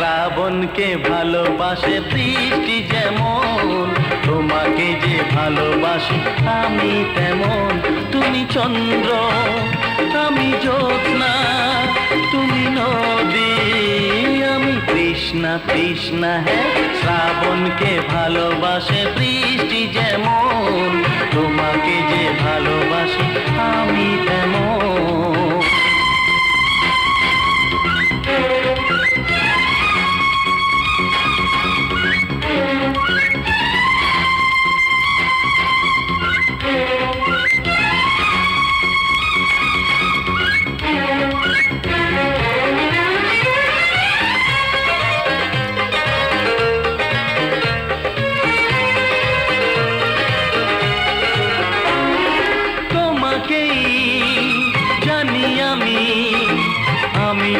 শ্রাবণকে ভালোবাসে বৃষ্টি যেমন। তোমাকে যে ভালোবাসি, আমি তেমন। তুমি চন্দ্র, আমি জ্যোৎস্না। তুমি নদী, আমি কৃষ্ণা তৃষ্ণা হ্যাঁ। শ্রাবণকে ভালোবাসে থেকেই জানি আমি আমি